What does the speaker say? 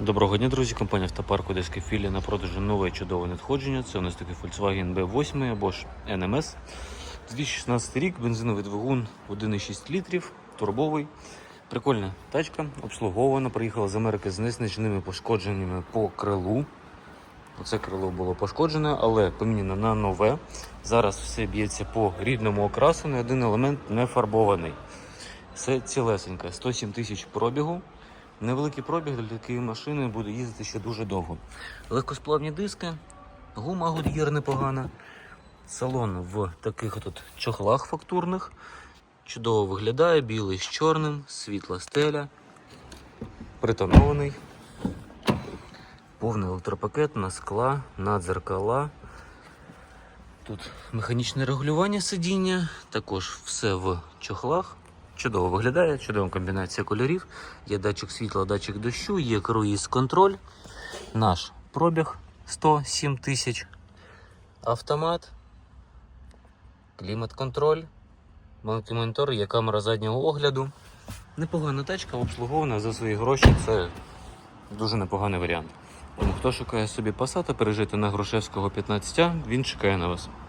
Доброго дня, друзі. Компанія Автопарк Одеська філія на продажу нове чудове надходження. Це у нас такий Volkswagen B8 або ж NMS. 2016 рік, бензиновий двигун 1,6 літрів, турбовий. Прикольна тачка, обслугована. Приїхала з Америки з незначними пошкодженнями по крилу. Оце крило було пошкоджене, але поміняно на нове. Зараз все б'ється по рідному окрасу, ні один елемент не фарбований. Все цілесеньке, 107 тисяч пробігу. Невеликий пробіг для такої машини буде їздити ще дуже довго. Легкосплавні диски, гума Goodyear непогана. Салон в таких тут чохлах фактурних. Чудово виглядає, білий з чорним, світла стеля, притонований. Повний електропакет на скла, на дзеркала. Тут механічне регулювання сидіння, також все в чохлах. Чудово виглядає, чудова комбінація кольорів. Є датчик світла, датчик дощу, є круїз контроль. Наш пробіг 107 тисяч. Автомат, клімат-контроль, маленький монітор, є камера заднього огляду. Непогана тачка, обслугована за свої гроші. Це дуже непоганий варіант. Тому хто шукає собі Passat, пережити на Грушевського 15, він чекає на вас.